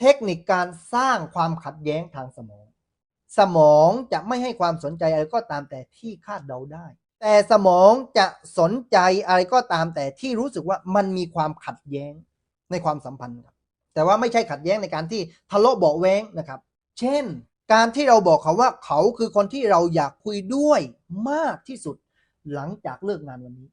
เทคนิคการสร้างความขัดแย้งทางสมอง สมองจะไม่ให้ความสนใจอะไรก็ตามแต่ที่คาดเดาได้ แต่สมองจะสนใจอะไรก็ตามแต่ที่รู้สึกว่ามันมีความขัดแย้งในความสัมพันธ์ครับแต่ว่าไม่ใช่ขัดแย้งในการที่ทะเลาะเบาแว้งนะครับ เช่น การที่เราบอกเขาว่าเขาคือคนที่เราอยากคุยด้วยมากที่สุดหลังจากเลิกงานวันนี้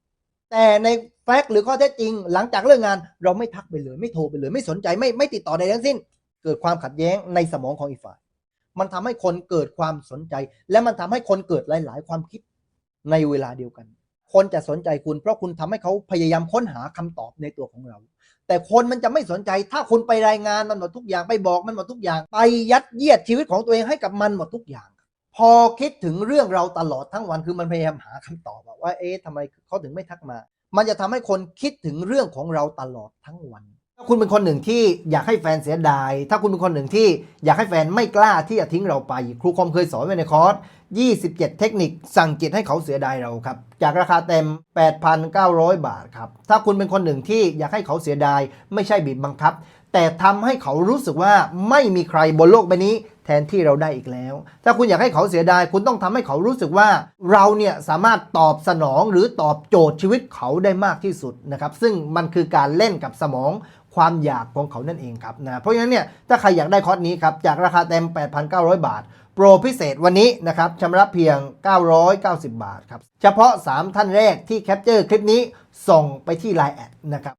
แต่ในแฟกต์หรือข้อเท็จจริง หลังจากเลิกงาน เราไม่ทักไปเลย ไม่โทรไปเลย ไม่สนใจไม่ไม่ติดต่อใดทั้งสิ้น เกิดความขัดแย้งในสมองของอีกฝ่าย มันทำให้คนเกิดความสนใจ และมันทำให้คนเกิดหลาย ๆ ความคิดในเวลาเดียวกัน คนจะสนใจคุณ เพราะคุณทำให้เขาพยายามค้นหาคำตอบในตัวของเรา แต่คนมันจะไม่สนใจ ถ้าคุณไปรายงานมันหมดทุกอย่างไปบอกมันหมดทุกอย่าง ไปยัดเยียดชีวิตของตัวเองให้กับมันหมดทุกอย่าง พอคิดถึงเรื่องเราตลอดทั้งวันคือมันพยายามหาคำตอบว่าเอ๊ะทำไมเขาถึงไม่ทักมา มันจะทำให้คนคิดถึงเรื่องของเราตลอดทั้งวัน ถ้าคุณเป็นคนหนึ่งที่อยากให้แฟนเสียดาย ถ้าคุณเป็นคนหนึ่งที่อยากให้แฟนไม่กล้าที่จะทิ้งเราไป ครูคอมเคยสอนไว้ในคอร์ส 27 เทคนิคสั่งจิตให้เขาเสียดายเราครับ จากราคาเต็ม 8,900 บาทครับ ถ้าคุณเป็นคนหนึ่งที่อยากให้เขาเสียดาย ไม่ใช่บีบบังคับ แต่ทำให้เขารู้สึกว่าไม่มีใครบนโลกใบนี้แทนที่เราได้อีกแล้ว ถ้าคุณอยากให้เขาเสียดาย คุณต้องทำให้เขารู้สึกว่า เราเนี่ยสามารถตอบสนองหรือตอบโจทย์ชีวิตเขาได้มากที่สุดนะครับซึ่งมันคือการเล่นกับสมองความอยากของเขานั่นเองครับนะเพราะฉะนั้นเนี่ยถ้าใครอยากได้คอร์สนี้ครับจากราคาเต็ม 8,900 บาท โปรพิเศษวันนี้นะครับชำระเพียง 990 บาทครับเฉพาะ 3 ท่านแรกที่แคปเจอร์คลิปนี้ส่งไปที่ Line แอดนะครับ